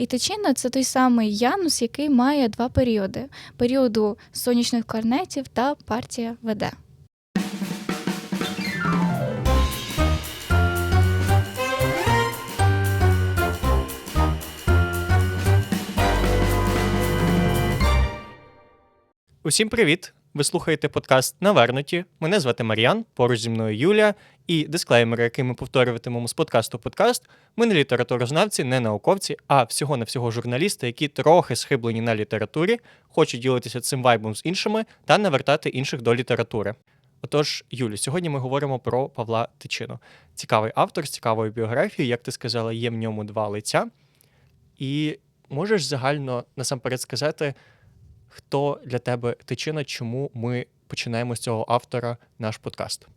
І тичина це той самий Янус, який має два періоди: періоду сонячних кларнетів та партія веде. Усім привіт! Ви слухаєте подкаст Навернуті. Мене звати Мар'ян, поруч зі мною Юлія. І дисклеймери, який ми повторюватимемо з подкасту подкаст, ми не літературознавці, не науковці, а всього на всього журналісти, які трохи схиблені на літературі, хочуть ділитися цим вайбом з іншими та навертати інших до літератури. Отож, Юлі, сьогодні ми говоримо про Павла Тичину. Цікавий автор з цікавою біографією, як ти сказала, є в ньому два лиця. І можеш загально насамперед сказати, хто для тебе тичина, чому ми починаємо з цього автора наш подкаст?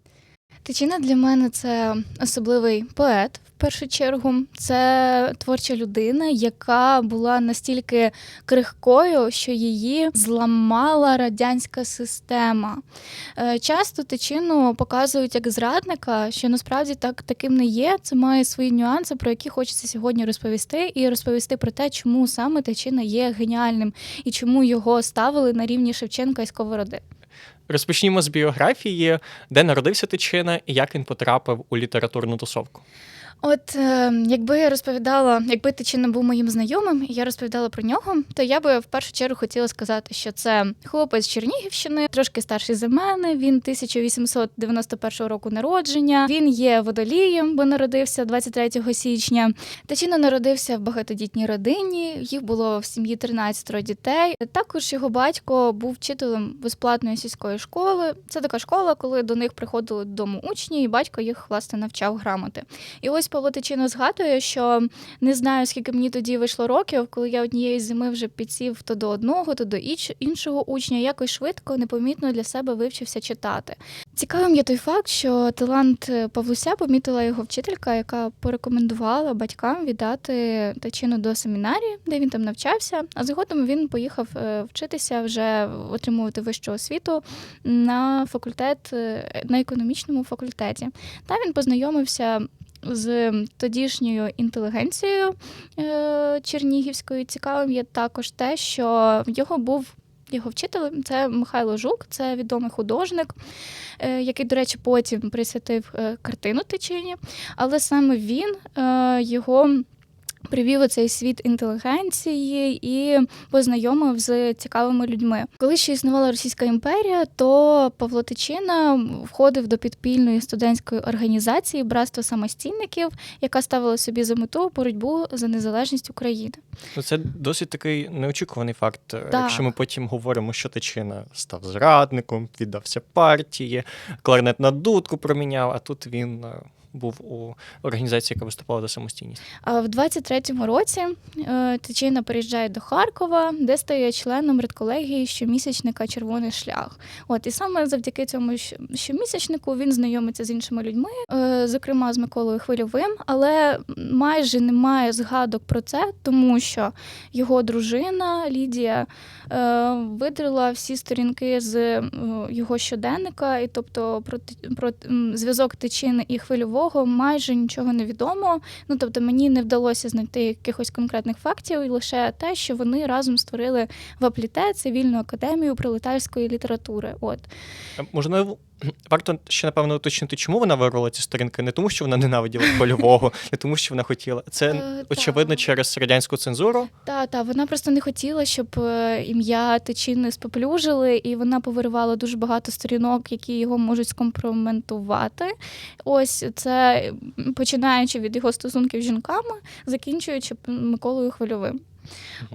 Тичина для мене це особливий поет в першу чергу. Це творча людина, яка була настільки крихкою, що її зламала радянська система. Е, Часто тичину показують як зрадника, що насправді так таким не є. Це має свої нюанси, про які хочеться сьогодні розповісти, і розповісти про те, чому саме тичина є геніальним і чому його ставили на рівні Шевченка і Сковороди. Розпочнімо з біографії, де народився Тичина і як він потрапив у літературну тусовку. От е, якби я розповідала, якби Тичина був моїм знайомим, і я розповідала про нього, то я би в першу чергу хотіла сказати, що це хлопець Чернігівщини, трошки старший за мене. Він 1891 року народження. Він є водолієм, бо народився 23 січня. Тичина народився в багатодітній родині. Їх було в сім'ї 13 дітей. Також його батько був вчителем безплатної сільської школи. Це така школа, коли до них приходили додому учні, і батько їх власне навчав грамоти. І ось Павло Тичино згадує, що не знаю, скільки мені тоді вийшло років, коли я однієї зими вже підсів то до одного, то до іншого учня, якось швидко, непомітно для себе вивчився читати. Цікавим є той факт, що талант Павлуся помітила його вчителька, яка порекомендувала батькам віддати Тичину до семінарії, де він там навчався. А згодом він поїхав е, вчитися вже отримувати вищу освіту на факультет е, на економічному факультеті. Та він познайомився з тодішньою інтелігенцією е, Чернігівською. Цікавим є також те, що його був. Його вчителем це Михайло Жук, це відомий художник, е, який, до речі, потім присвятив е, картину течені, Але саме він його привів у цей світ інтелігенції і познайомив з цікавими людьми. Коли ще існувала Російська імперія, то Павло Тичина входив до підпільної студентської організації Братство самостійників, яка ставила собі за мету боротьбу за незалежність України. Ну, це досить такий неочікуваний факт. Так. Якщо ми потім говоримо, що Тичина став зрадником, віддався партії, кларнет на дудку проміняв, а тут він е, був у організації, яка виступала за самостійність. А в 23-му році е, Тичина переїжджає до Харкова, де стає членом редколегії щомісячника Червоний шлях. От і саме завдяки цьому щомісячнику він знайомиться з іншими людьми, е, зокрема з Миколою Хвильовим, але майже немає згадок про це, тому що його дружина Лідія е, видрила всі сторінки з його щоденника, і тобто про, про зв'язок Тичини і хвильового майже нічого не відомо. Ну тобто мені не вдалося знайти якихось конкретних фактів, і лише те, що вони разом створили в Апліте цивільну академію пролетарської літератури. От можна варто ще напевно уточнити, чому вона вирвала ці сторінки. Не тому, що вона ненавиділа польового, не тому, що вона хотіла. Це Е, очевидно через радянську цензуру. та, та вона просто не хотіла, щоб е, ім'я Тичини споплюжили, і вона повиривала дуже багато сторінок, які його можуть скомпроментувати. Ось це починаючи від його стосунків з жінками, закінчуючи Миколою Хвильовим.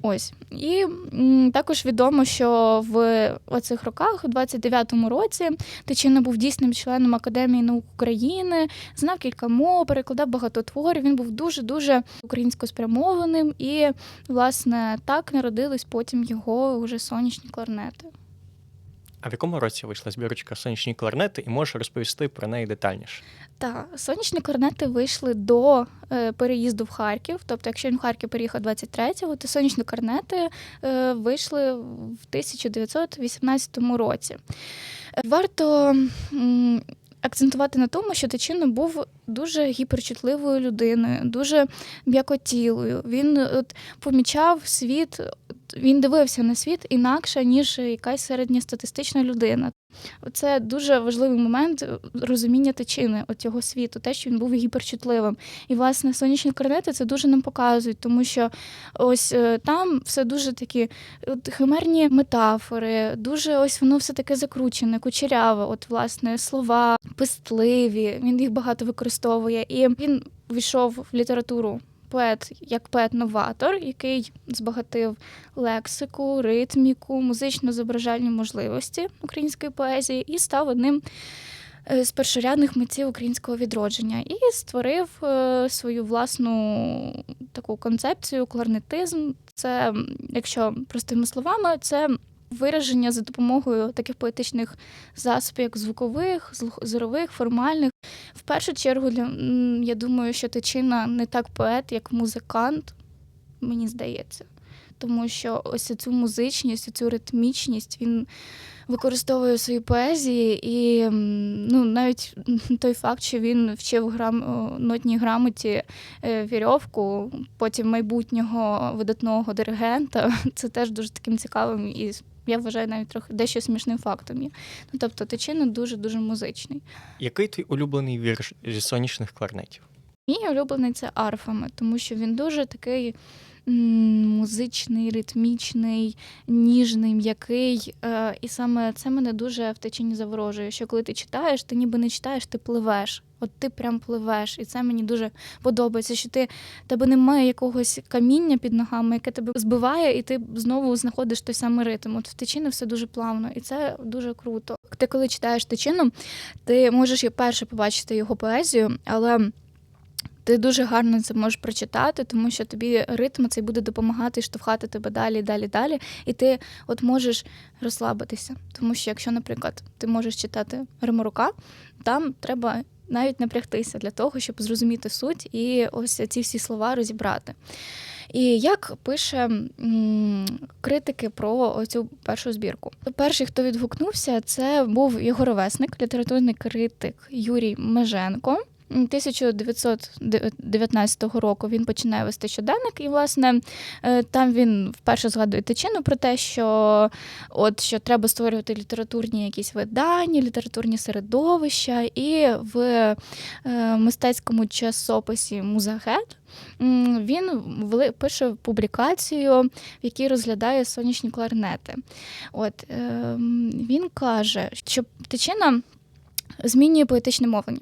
Ось і м, також відомо, що в оцих роках, у 29-му році, Тичина був дійсним членом Академії наук України, знав кілька мов, перекладав багато творів. Він був дуже дуже українсько спрямованим, і власне так народились потім його уже сонячні кларнети. А в якому році вийшла збірочка сонячні кларнети, і можеш розповісти про неї детальніше? Так, сонячні кларнети вийшли до е, переїзду в Харків. Тобто, якщо він в Харків переїхав 23-го, то сонячні кларнети е, вийшли в 1918 році. Е, Варто м, акцентувати на тому, що Тичина був дуже гіперчутливою людиною, дуже м'якотілою. Він от помічав світ, він дивився на світ інакше, ніж якась середньостатистична людина. Це дуже важливий момент розуміння тичини от цього світу, те, що він був гіперчутливим. І власне сонячні корнети це дуже нам показують, тому що ось е, там все дуже такі от, химерні метафори, дуже ось воно все таке закручене, кучеряве. От власне слова пестливі. Він їх багато використовує, і він війшов в літературу. Поет як поет-новатор, який збагатив лексику, ритміку, музично-зображальні можливості української поезії, і став одним е, з першорядних митців українського відродження і створив е, свою власну таку концепцію, кларнетизм. Це, якщо простими словами, це вираження за допомогою таких поетичних засобів, як звукових, зорових, формальних. В першу чергу, я думаю, що Тичина не так поет, як музикант, мені здається. Тому що ось цю музичність, цю ритмічність він використовує в своїй поезії, і ну, навіть той факт, що він вчив грам, нотній грамоті е, вірьовку, потім майбутнього видатного диригента, це теж дуже таким цікавим і я вважаю навіть трохи дещо смішним фактом є. Ну, тобто Тичина дуже-дуже музичний. Який твій улюблений вірш зі сонячних кларнетів? Мій улюблений це арфами, тому що він дуже такий музичний, ритмічний, ніжний, м'який. Е, і саме це мене дуже в течіні заворожує. Що коли ти читаєш, ти ніби не читаєш, ти пливеш. От ти прям пливеш, і це мені дуже подобається. Що ти тебе немає якогось каміння під ногами, яке тебе збиває, і ти знову знаходиш той самий ритм. От в течіни все дуже плавно, і це дуже круто. Ти коли читаєш течіну, ти можеш перше побачити його поезію, але ти дуже гарно це можеш прочитати, тому що тобі ритм цей буде допомагати штовхати тебе далі, далі, далі. І ти от можеш розслабитися. Тому що, якщо, наприклад, ти можеш читати Римарука, там треба навіть напрягтися для того, щоб зрозуміти суть і ось ці всі слова розібрати. І як пише м, критики про цю першу збірку? Перший, хто відгукнувся, це був його ровесник, літературний критик Юрій Меженко. 1919 року він починає вести щоденник, і власне е, там він вперше згадує тичину про те, що от що треба створювати літературні якісь видання, літературні середовища, і в е, мистецькому часописі Музагет він пише публікацію, в якій розглядає сонячні кларнети. От е, він каже, що тичина змінює поетичне мовлення.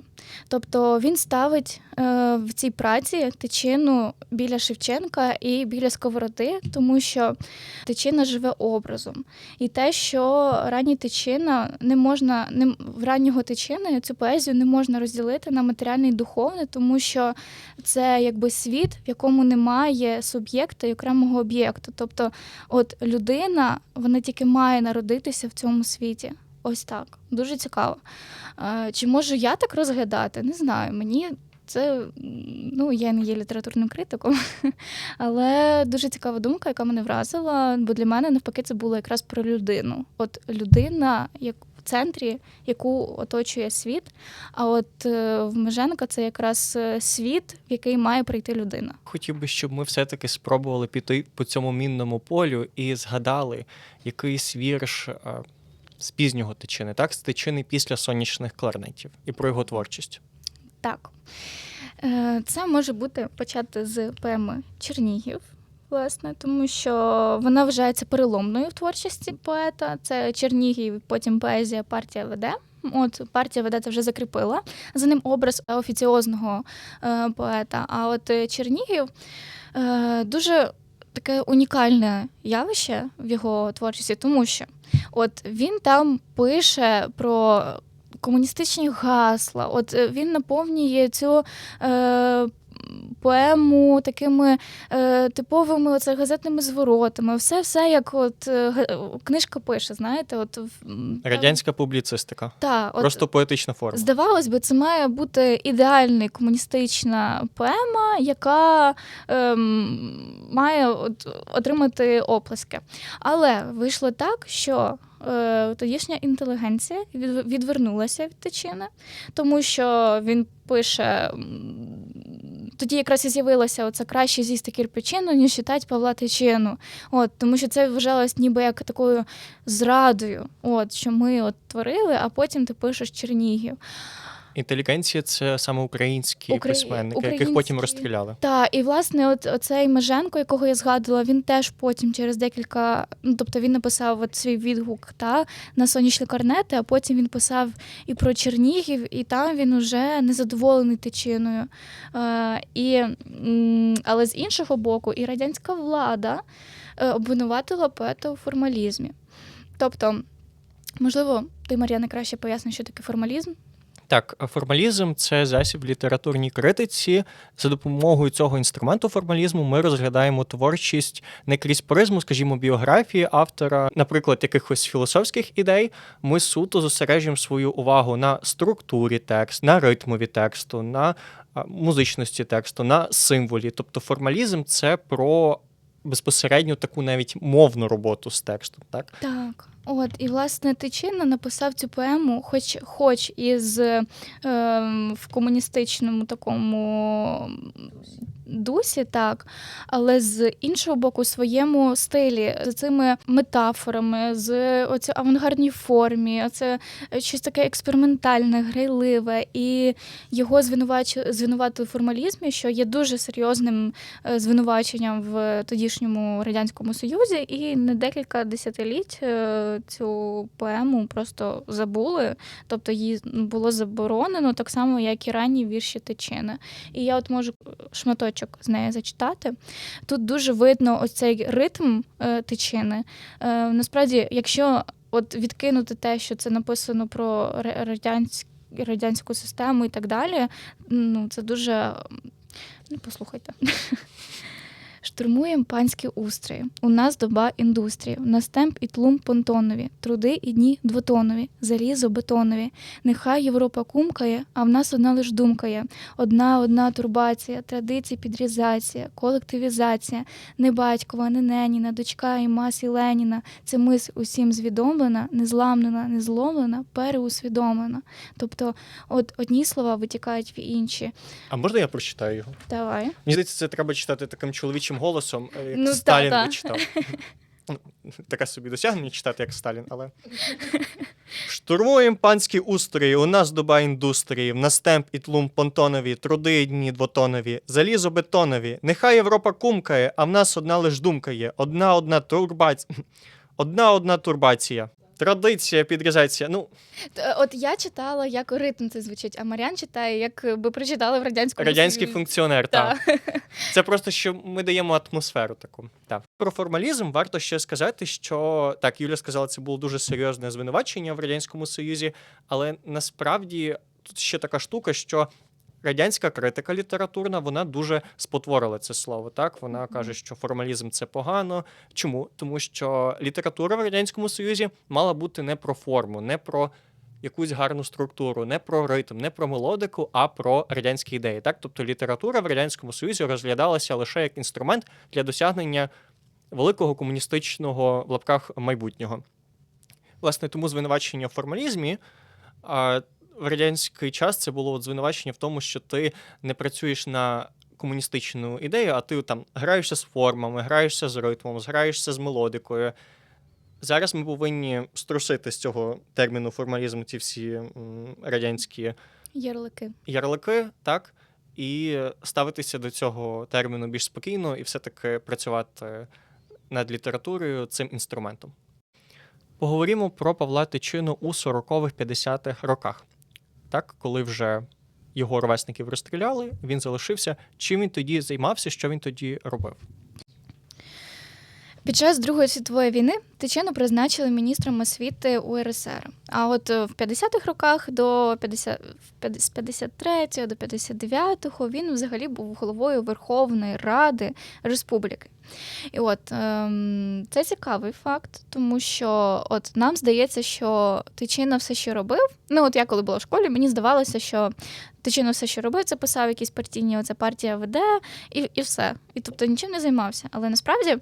Тобто він ставить е, в цій праці тичину біля Шевченка і біля Сковороди, тому що тичина живе образом. І те, що ранній тичина не можна, не, в раннього тичини цю поезію не можна розділити на матеріальний і духовний, тому що це якби світ, в якому немає суб'єкта і окремого об'єкту. Тобто, от людина, вона тільки має народитися в цьому світі. Ось так. Дуже цікаво. Чи можу я так розглядати? Не знаю. Мені це ну я не є літературним критиком, але дуже цікава думка, яка мене вразила. Бо для мене навпаки це було якраз про людину. От людина, як в центрі, яку оточує світ. А от е, в Меженка це якраз е, світ, в який має прийти людина. Хотів би, щоб ми все-таки спробували піти по цьому мінному полю і згадали якийсь вірш е, з пізнього тичини, так? З тичини після сонячних кларнетів і про його творчість. Так. Е, Це може бути почати з поеми Чернігів, власне, тому що вона вважається переломною в творчості поета. Це Чернігів, потім поезія партія веде. От партія веде це вже закріпила за ним образ офіціозного е, поета. А от Чернігів е, дуже таке унікальне явище в його творчості, тому що от він там пише про комуністичні гасла. От е, він наповнює цю е, поему такими е, типовими оце, газетними зворотами. Все, все як от е, книжка пише, знаєте, от Радянська публіцистика. та, от, Просто поетична форма. Здавалось би, це має бути ідеальна комуністична поема, яка ем, має от, отримати оплески. Але вийшло так, що е, тодішня інтелігенція відвернулася від Тичини, тому що він пише. Тоді якраз і з'явилося оце краще з'їсти кірпичину, ніж читати Павла Тичину. От, тому що це вважалось ніби як такою зрадою, от, що ми от творили, а потім ти пишеш Чернігів. Інтелігенція це саме українські Украї- письменники, яких потім українські. розстріляли. Так, і власне, от оцей Меженко, якого я згадувала, він теж потім через декілька, ну тобто він написав от свій відгук та на сонячні корнети, а потім він писав і про Чернігів, і там він уже незадоволений тичиною. Е, і, але з іншого боку, і радянська влада е, обвинуватила поета у формалізмі. Тобто, можливо, ти, Мар'яна, краще поясниш, що таке формалізм? Так, формалізм це засіб літературній критиці. За допомогою цього інструменту формалізму ми розглядаємо творчість не крізь призму, скажімо, біографії автора, наприклад, якихось філософських ідей. Ми суто зосереджуємо свою увагу на структурі тексту, на ритмові тексту, на музичності тексту, на символі. Тобто формалізм це про безпосередньо таку навіть мовну роботу з текстом. Так? Так, от і власне Тичина написав цю поему, хоч, хоч із е, в комуністичному такому дусі, так, але з іншого боку, своєму стилі, з цими метафорами, з оцю авангардній формі, оце щось таке експериментальне, грайливе, і його звинуватили в формалізмі, що є дуже серйозним е, звинуваченням в тодішньому радянському союзі, і не декілька десятиліть е, цю поему просто забули, тобто її було заборонено так само, як і ранні вірші Тичини. І я от можу шматочок з неї зачитати. Тут дуже видно ось цей ритм е, Тичини. Е, насправді, якщо от відкинути те, що це написано про ра- радянську систему і так далі, ну це дуже. Ну, послухайте. Штурмуєм панські устрої. У нас доба індустрії. У нас темп і тлум понтонові, труди і дні двотонові, залізо бетонові. Нехай Європа кумкає, а в нас одна лиш думка є. Одна одна турбація, традиції, підрізація, колективізація, не батькова, не неніна, дочка і мас і Леніна. Це мис усім звідомлена, незламлена, незломлена, переусвідомлена. Тобто, от одні слова витікають в інші. А можна я прочитаю його? Давай. Мені здається, це треба читати таким чоловічим голосом, е, як Ну, Сталін та. би читав. Ну, Таке собі досягнення читати, як Сталін, але. Штурмуємо панські устрої, у нас доба індустрії, в нас темп і тлум понтонові, труди і дні двотонові, залізо бетонові. Нехай Європа кумкає, а в нас одна лиш думка є. Одна одна турбація. Одна одна турбація. Традиція, підрізація. Ну, От я читала, як ритм це звучить, а Мар'ян читає, як би прочитали в радянському радянський функціонер, так. Так. Це просто що ми даємо атмосферу таку. Так. Про формалізм варто ще сказати, що так, Юля сказала, це було дуже серйозне звинувачення в Радянському Союзі, але насправді тут ще така штука, що. Радянська критика літературна вона дуже спотворила це слово. Так вона каже, що формалізм це погано. Чому? Тому що література в радянському союзі мала бути не про форму, не про якусь гарну структуру, не про ритм, не про мелодику, а про радянські ідеї. Так, тобто література в радянському союзі розглядалася лише як інструмент для досягнення великого комуністичного в лапках майбутнього. Власне, тому звинувачення в формалізмі. В радянський час це було от звинувачення в тому, що ти не працюєш на комуністичну ідею, а ти там граєшся з формами, граєшся з ритмом, граєшся з мелодикою. Зараз ми повинні струсити з цього терміну формалізм ці всі радянські Ярлики. ярлики, так, і ставитися до цього терміну більш спокійно і все-таки працювати над літературою цим інструментом. Поговоримо про Павла Тичину у 40-х-50-х роках. Так, коли вже його ровесників розстріляли, він залишився. Чим він тоді займався, що він тоді робив? Під час Другої світової війни Тичину призначили міністром освіти УРСР. А от е, в 50-х роках до 50, з 53 до 59-го він взагалі був головою Верховної Ради Республіки. І от ем, це цікавий факт, тому що от нам здається, що Тичина все, що робив. Ну, от я коли була в школі, мені здавалося, що Тичина все, що робив, це писав якісь партійні, оце партія веде, і, і все. І тобто нічим не займався. Але насправді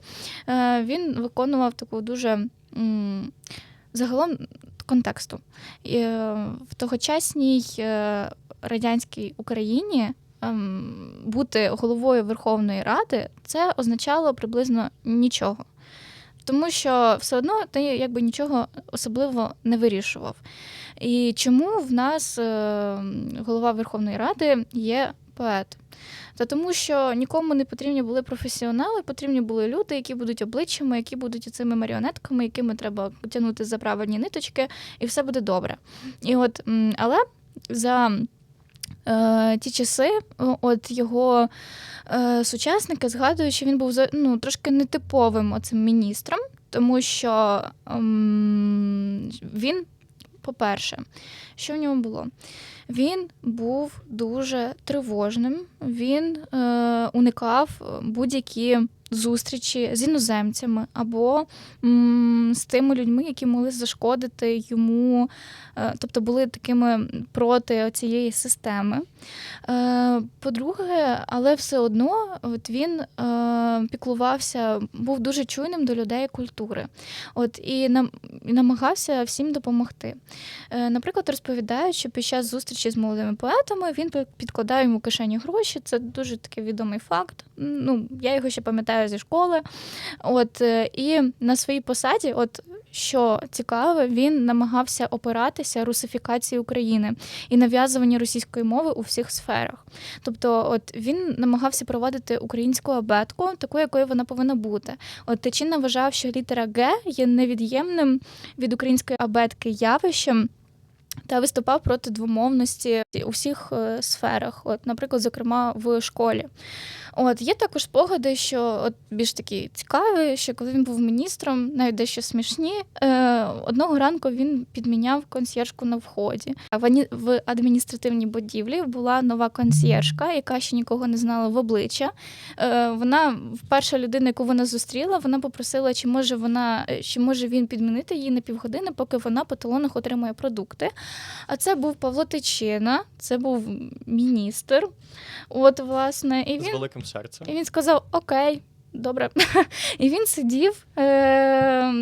е, він виконував таку дуже м, загалом контексту. Е, в тогочасній е, радянській Україні бути головою Верховної Ради це означало приблизно нічого. Тому що все одно ти якби нічого особливо не вирішував. І чому в нас е, голова Верховної Ради є поет? Та тому, що нікому не потрібні були професіонали, потрібні були люди, які будуть обличчями, які будуть цими маріонетками, якими треба потягнути за правильні ниточки, і все буде добре. І от, але за е, ті часи, от його е, сучасники згадують, що він був ну, трошки нетиповим оцим міністром, тому що ем, він, по-перше, що в ньому було? Він був дуже тривожним, він е, уникав будь-які зустрічі з іноземцями або м, з тими людьми, які могли зашкодити йому, е, тобто були такими проти цієї системи. Е, по-друге, але все одно от він е, піклувався, був дуже чуйним до людей культури. От і нам намагався всім допомогти. Е, наприклад, розповідають, що під час зустрічі з молодими поетами він підкладав йому кишені гроші. Це дуже такий відомий факт. Ну, я його ще пам'ятаю зі школи. От е, і на своїй посаді, от що цікаве, він намагався опиратися русифікації України і нав'язуванні російської мови у всіх сферах. Тобто, от він намагався проводити українську абетку, таку, якою вона повинна бути. От Тичина вважав, що літера Г є невід'ємним від української абетки явищем. Та виступав проти двомовності у всіх е, сферах, от, наприклад, зокрема в школі. От є також спогади, що от більш такі цікаві, що коли він був міністром, навіть дещо смішні, е, одного ранку він підміняв консьєржку на вході. А в, в адміністративній будівлі була нова консьєржка, яка ще нікого не знала в обличчя. Е, вона перша людина, яку вона зустріла, вона попросила, чи може вона чи може він підмінити її на півгодини, поки вона по талонах отримує продукти. А це був Павло Тичина, це був міністр. От, власне, і з він великим серцем. і він сказав: Окей, добре. І він сидів. Е-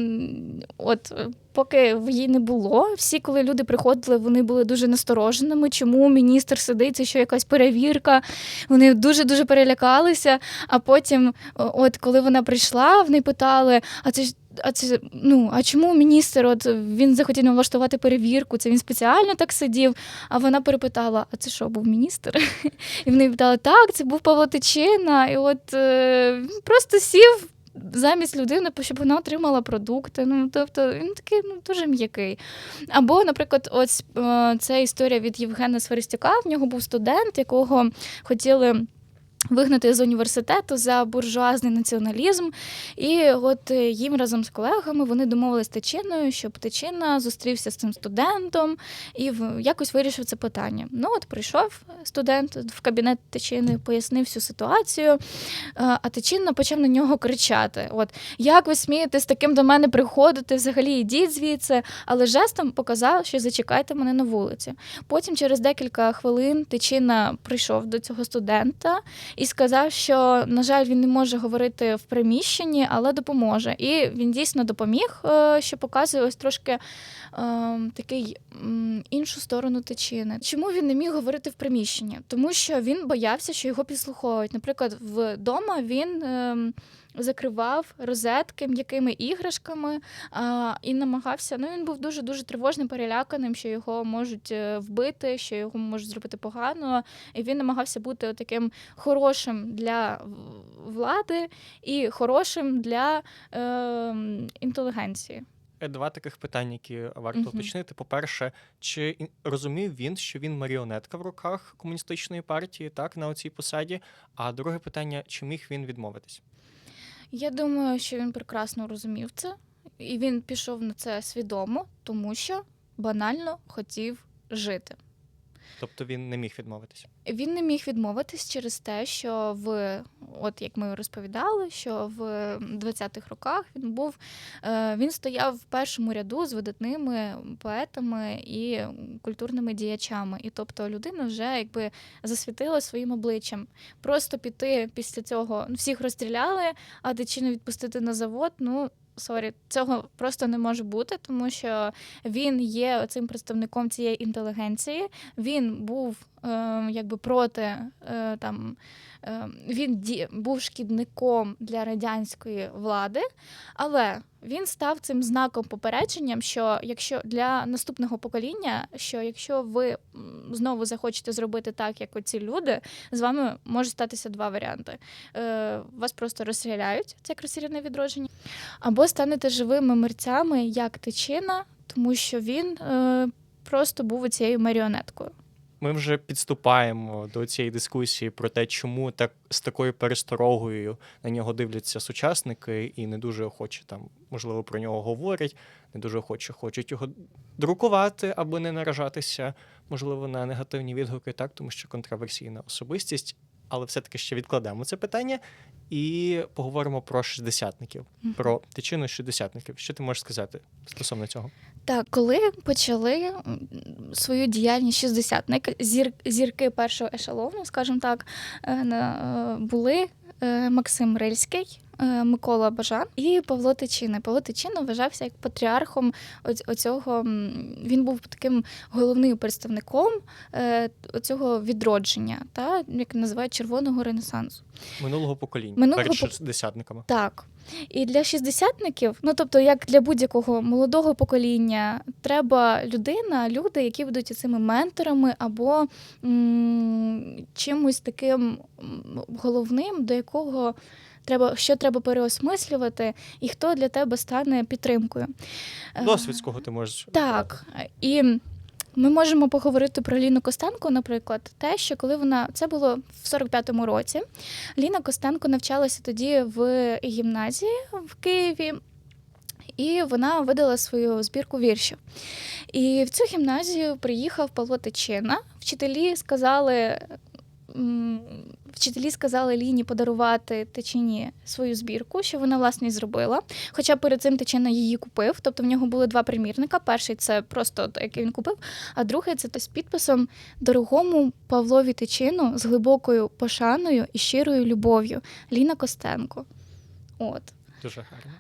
от, поки її не було. Всі, коли люди приходили, вони були дуже настороженими. Чому міністр сидить, це що якась перевірка. Вони дуже-дуже перелякалися. А потім, от коли вона прийшла, вони питали: а це ж. А це ну а чому міністр? От він захотів влаштувати перевірку? Це він спеціально так сидів. А вона перепитала: а це що, був міністр? І вони питали, так, це був Павло Тичина. І от е, просто сів замість людини, щоб вона отримала продукти. Ну, тобто він такий ну, дуже м'який. Або, наприклад, ось е, це історія від Євгена Сверестюка. В нього був студент, якого хотіли. Вигнати з університету за буржуазний націоналізм, і от е, їм разом з колегами вони домовились з Тичиною, щоб Тичина зустрівся з цим студентом і якось вирішив це питання. Ну от прийшов студент в кабінет Тичини, пояснив всю ситуацію, е, а Тичина почав на нього кричати: От як ви смієте з таким до мене приходити? Взагалі йдіть звідси, але жестом показав, що зачекайте мене на вулиці. Потім, через декілька хвилин, Тичина прийшов до цього студента і сказав, що, на жаль, він не може говорити в приміщенні, але допоможе. І він дійсно допоміг, е, що показує ось трошки е, такий іншу сторону течіни. Чому він не міг говорити в приміщенні? Тому що він боявся, що його підслуховують. Наприклад, вдома він. Ем, Закривав розетки м'якими іграшками а, і намагався. Ну він був дуже дуже тривожним, переляканим, що його можуть е, вбити, що його можуть зробити погано. І він намагався бути таким хорошим для влади і хорошим для е, інтелігенції. Два таких питання, які варто Мгм. уточнити. По-перше, чи розумів він, що він маріонетка в руках комуністичної партії, так, на оцій посаді? А друге питання: чи міг він відмовитись? Я думаю, що він прекрасно розумів це, і він пішов на це свідомо, тому що банально хотів жити. Тобто він не міг відмовитися. Він не міг відмовитись через те, що в от як ми розповідали, що в 20-х роках він був е, він стояв в першому ряду з видатними поетами і культурними діячами. І тобто людина вже якби засвітила своїм обличчям. Просто піти після цього ну, всіх розстріляли, а дичину відпустити на завод. Ну сорі, цього просто не може бути, тому що він є цим представником цієї інтелігенції. Він був е, якби проти е, там. Е, Він був шкідником для радянської влади, але він став цим знаком попередженням, що якщо для наступного покоління, що якщо ви знову захочете зробити так, як оці люди, з вами може статися два варіанти: е, вас просто розстріляють, це як відродження, або станете живими мерцями, як тичина, тому що він е, просто був цією маріонеткою. Ми вже підступаємо до цієї дискусії про те, чому так з такою пересторогою на нього дивляться сучасники і не дуже охоче там, можливо, про нього говорять, не дуже охоче хочуть його друкувати, аби не наражатися, можливо, на негативні відгуки, так, тому що контроверсійна особистість. Але все-таки ще відкладемо це питання і поговоримо про шістдесятників, про тичину шістдесятників. Що ти можеш сказати стосовно цього? Так, коли почали свою діяльність шістдесятник, зір, зірки першого ешелону, скажімо так, е, е, були е, Максим Рильський, Микола Бажан і Павло Тичина. Павло Тичина вважався як патріархом оць- оцього. Він був таким головним представником е, оцього відродження, та як називають червоного ренесансу. Минулого покоління Минулого перед пок- шістдесятниками. Так. І для шістдесятників, ну тобто, як для будь-якого молодого покоління, треба людина, люди, які будуть цими менторами або м, чимось таким головним, до якого треба, що треба переосмислювати, і хто для тебе стане підтримкою. Е, Досвід, з кого ти можеш так, і ми можемо поговорити про Ліну Костенко, наприклад, те, що коли вона це було в 45-му році. Ліна Костенко навчалася тоді в гімназії в Києві. І вона видала свою збірку віршів. І в цю гімназію приїхав Павло Тичина. Вчителі сказали, вчителі сказали Ліні подарувати течіні свою збірку, що вона власне і зробила. Хоча перед цим Тичина її купив. Тобто в нього були два примірника. Перший це просто який він купив, а другий це з підписом дорогому Павлові Тичину з глибокою пошаною і щирою любов'ю. Ліна Костенко. От. Дуже гарно.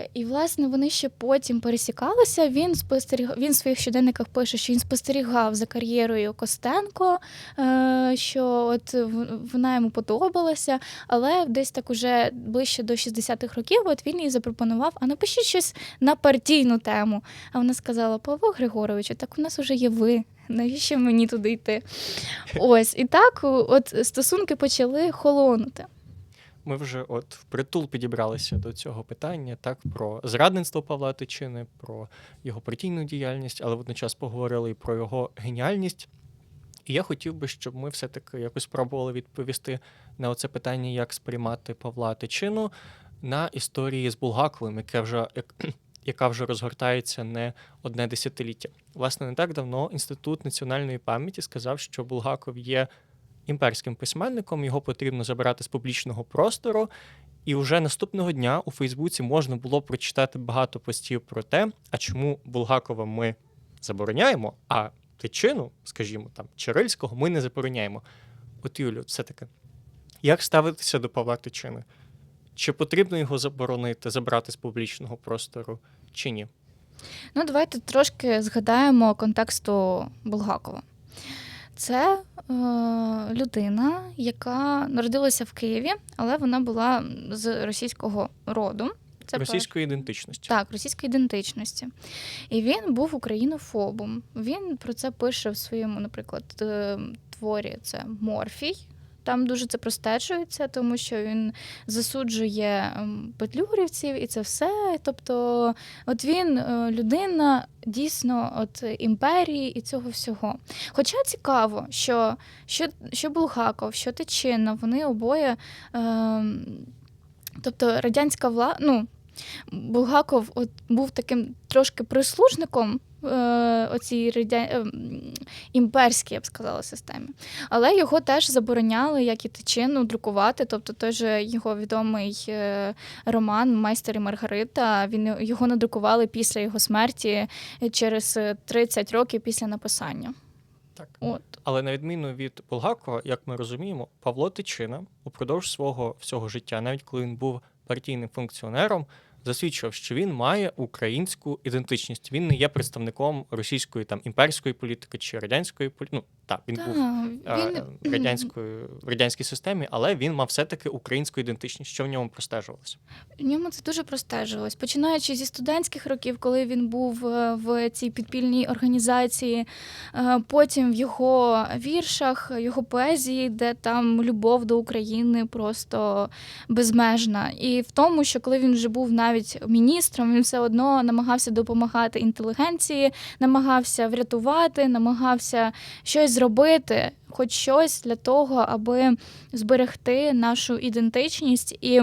Е, і власне вони ще потім пересікалися. Він спостерігав. Він в своїх щоденниках пише, що він спостерігав за кар'єрою Костенко, е, що от вона йому подобалася, але десь так уже ближче до 60-х років, от він їй запропонував, а напишіть щось на партійну тему. А вона сказала: Павло Григоровичу, так у нас уже є ви. Навіщо мені туди йти? Ось і так, от стосунки почали холонути. Ми вже от впритул підібралися до цього питання, так про зрадництво Павла Тичини, про його партійну діяльність, але водночас поговорили і про його геніальність. І я хотів би, щоб ми все-таки якось спробували відповісти на оце питання, як сприймати Павла Тичину на історії з Булгаковим, яке вже як, яка вже розгортається не одне десятиліття. Власне, не так давно Інститут національної пам'яті сказав, що Булгаков є імперським письменником, його потрібно забирати з публічного простору. І вже наступного дня у Фейсбуці можна було прочитати багато постів про те, а чому Булгакова ми забороняємо, а тичину, скажімо, там Чирильського, ми не забороняємо. От Юлю, все-таки, як ставитися до Павла Тичини? Чи потрібно його заборонити, забрати з публічного простору, чи ні? Ну, давайте трошки згадаємо контексту Булгакова. Це е, людина, яка народилася в Києві, але вона була з російського роду. Це Російської ідентичності. так, російської ідентичності. І він був українофобом. Він про це пише в своєму, наприклад, е, творі це Морфій. Там дуже це простежується, тому що він засуджує ем, петлюрівців і це все. Тобто, от він е, людина дійсно от імперії і цього всього. Хоча цікаво, що, що, що Булгаков, що Тичина, вони обоє. Ем, тобто радянська влада, ну, Булгаков от був таким трошки прислужником е, оцій радя... е, імперській, я б сказала, системі. Але його теж забороняли, як і тичину, друкувати. Тобто той же його відомий е, роман Майстер і Маргарита. Він його надрукували після його смерті е, через е, 30 років після написання. Так. От. Але на відміну від Булгакова, як ми розуміємо, Павло Тичина упродовж свого всього життя, навіть коли він був партійним функціонером, засвідчував, що він має українську ідентичність. Він не є представником російської там імперської політики чи радянської політики. Ну так, він Та, був він... е, радянською в радянській системі, але він мав все-таки українську ідентичність, що в ньому простежувалося. В ньому це дуже простежилось. Починаючи зі студентських років, коли він був е, в цій підпільній організації, е, потім в його віршах, його поезії, де там любов до України просто безмежна. І в тому, що коли він вже був навіть міністром, він все одно намагався допомагати інтелігенції, намагався врятувати, намагався щось зробити, хоч щось для того, аби зберегти нашу ідентичність і.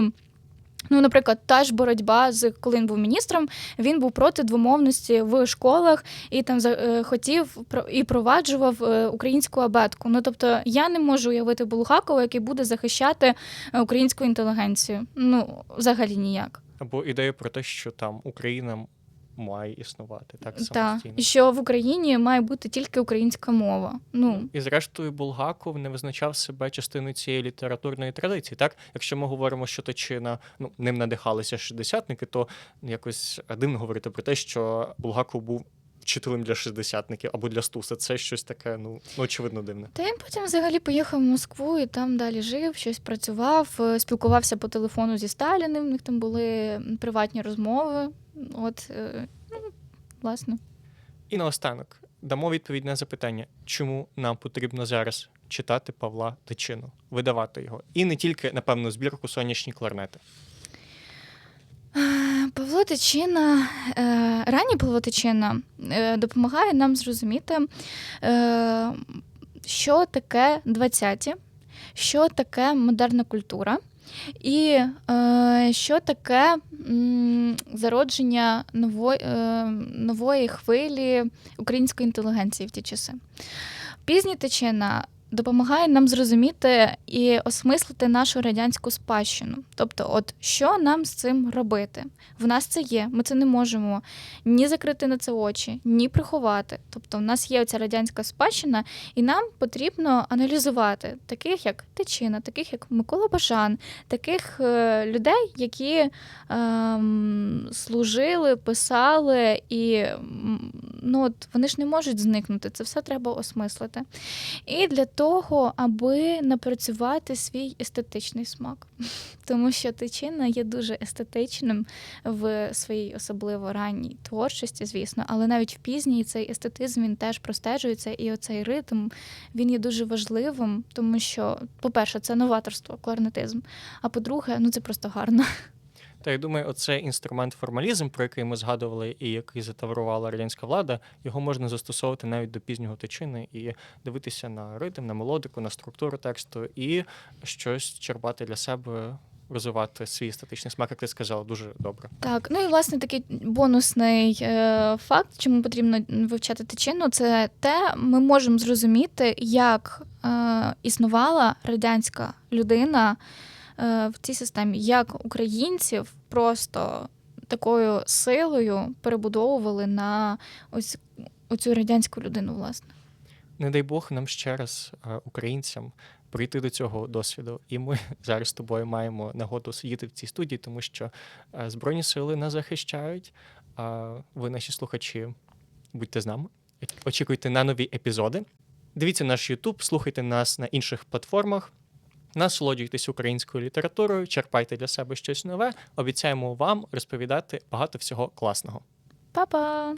Ну, наприклад, та ж боротьба з коли він був міністром, він був проти двомовності в школах і там е, хотів і проваджував е, українську абетку. Ну тобто, я не можу уявити Булгакова, який буде захищати е, українську інтелігенцію. Ну, взагалі ніяк. Або ідея про те, що там Україна має існувати так Та самостійно. і що в Україні має бути тільки українська мова. Ну І зрештою, Булгаков не визначав себе частиною цієї літературної традиції. Так, якщо ми говоримо, що Точина ну ним надихалися шістдесятники, то якось дивно говорити про те, що Булгаков був вчителем для шістдесятників або для стуса. Це щось таке, ну ну, очевидно, дивне. Та він потім взагалі поїхав в Москву і там далі жив, щось працював, е, спілкувався по телефону зі Сталіним. У них там були приватні розмови. От, е, ну, власне. І наостанок дамо відповідь на запитання, чому нам потрібно зараз читати Павла Тичину, видавати його, і не тільки напевно збірку сонячні кларнети. Павло Тичина, е, ранній Павло Тичина е, допомагає нам зрозуміти, що таке 20-ті, що таке модерна культура, і е, що таке м, зародження нової, е, нової хвилі української інтелігенції в ті часи. Пізні Тичина допомагає нам зрозуміти і осмислити нашу радянську спадщину. Тобто, от що нам з цим робити? В нас це є. Ми це не можемо ні закрити на це очі, ні приховати. Тобто, в нас є оця радянська спадщина, і нам потрібно аналізувати таких, як Тичина, таких як Микола Бажан, таких е, людей, які ем, служили, писали, і ну, от, вони ж не можуть зникнути. Це все треба осмислити. І для того, аби напрацювати свій естетичний смак. Тому що Тичина є дуже естетичним в своїй особливо ранній творчості, звісно, але навіть в пізній цей естетизм він теж простежується, і оцей ритм він є дуже важливим, тому що, по-перше, це новаторство, кларнетизм. А по-друге, ну це просто гарно. Та я думаю, оцей інструмент формалізм, про який ми згадували, і який затаврувала радянська влада, його можна застосовувати навіть до пізнього тичини і дивитися на ритм, на мелодику, на структуру тексту і щось черпати для себе, розвивати свій естетичний смак, як ти сказала, дуже добре. Так, ну і власне такий бонусний е, факт, чому потрібно вивчати тичину, це те, ми можемо зрозуміти, як е, існувала радянська людина в цій системі, як українців просто такою силою перебудовували на ось оцю радянську людину, власне. Не дай Бог нам ще раз, е, українцям, прийти до цього досвіду. І ми зараз з тобою маємо нагоду сидіти в цій студії, тому що е, Збройні сили нас захищають. А ви, наші слухачі, будьте з нами. Очікуйте на нові епізоди. Дивіться наш YouTube, слухайте нас на інших платформах. Насолоджуйтесь українською літературою, черпайте для себе щось нове. Обіцяємо вам розповідати багато всього класного. Па-па!